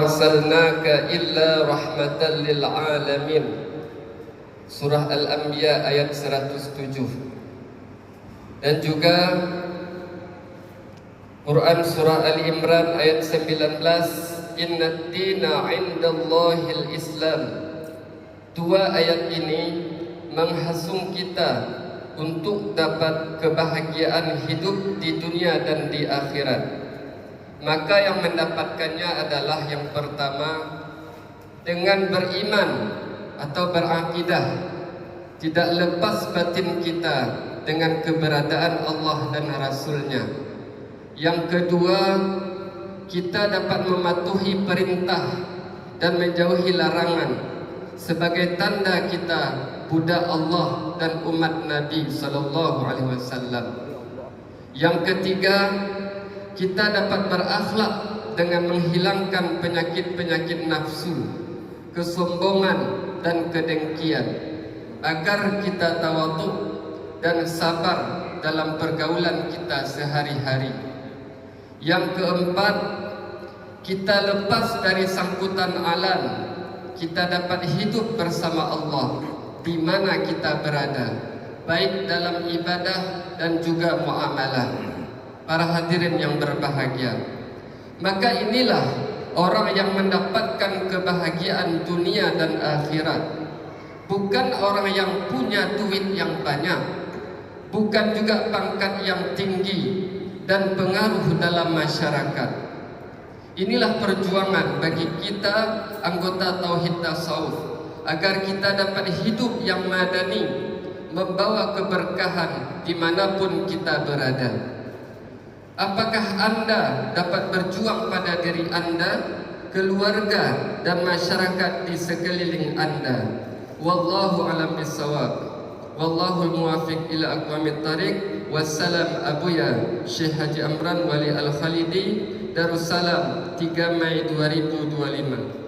arsalnaka illa rahmatan lil alamin. Surah Al-Anbiya ayat 107 dan juga Quran surah Ali Imran ayat 19 Inna dina indallahil Islam Dua ayat ini menghasung kita untuk dapat kebahagiaan hidup di dunia dan di akhirat Maka yang mendapatkannya adalah yang pertama Dengan beriman atau berakidah Tidak lepas batin kita dengan keberadaan Allah dan Rasulnya Yang kedua Kita dapat mematuhi perintah dan menjauhi larangan Sebagai tanda kita budak Allah dan umat Nabi sallallahu alaihi wasallam. Yang ketiga, kita dapat berakhlak dengan menghilangkan penyakit-penyakit nafsu, kesombongan dan kedengkian agar kita tawaduk dan sabar dalam pergaulan kita sehari-hari. Yang keempat, kita lepas dari sangkutan alam, kita dapat hidup bersama Allah di mana kita berada, baik dalam ibadah dan juga muamalah. Para hadirin yang berbahagia, maka inilah orang yang mendapatkan kebahagiaan dunia dan akhirat. Bukan orang yang punya duit yang banyak, bukan juga pangkat yang tinggi dan pengaruh dalam masyarakat. Inilah perjuangan bagi kita anggota Tauhid Tasawuf agar kita dapat hidup yang madani, membawa keberkahan dimanapun kita berada. Apakah anda dapat berjuang pada diri anda, keluarga dan masyarakat di sekeliling anda? Wallahu alam bisawab. Wallahu muwafiq ila aqwamit tariq. Wassalam Abuya Syekh Haji Amran Wali Al-Khalidi Darussalam 3 Mei 2025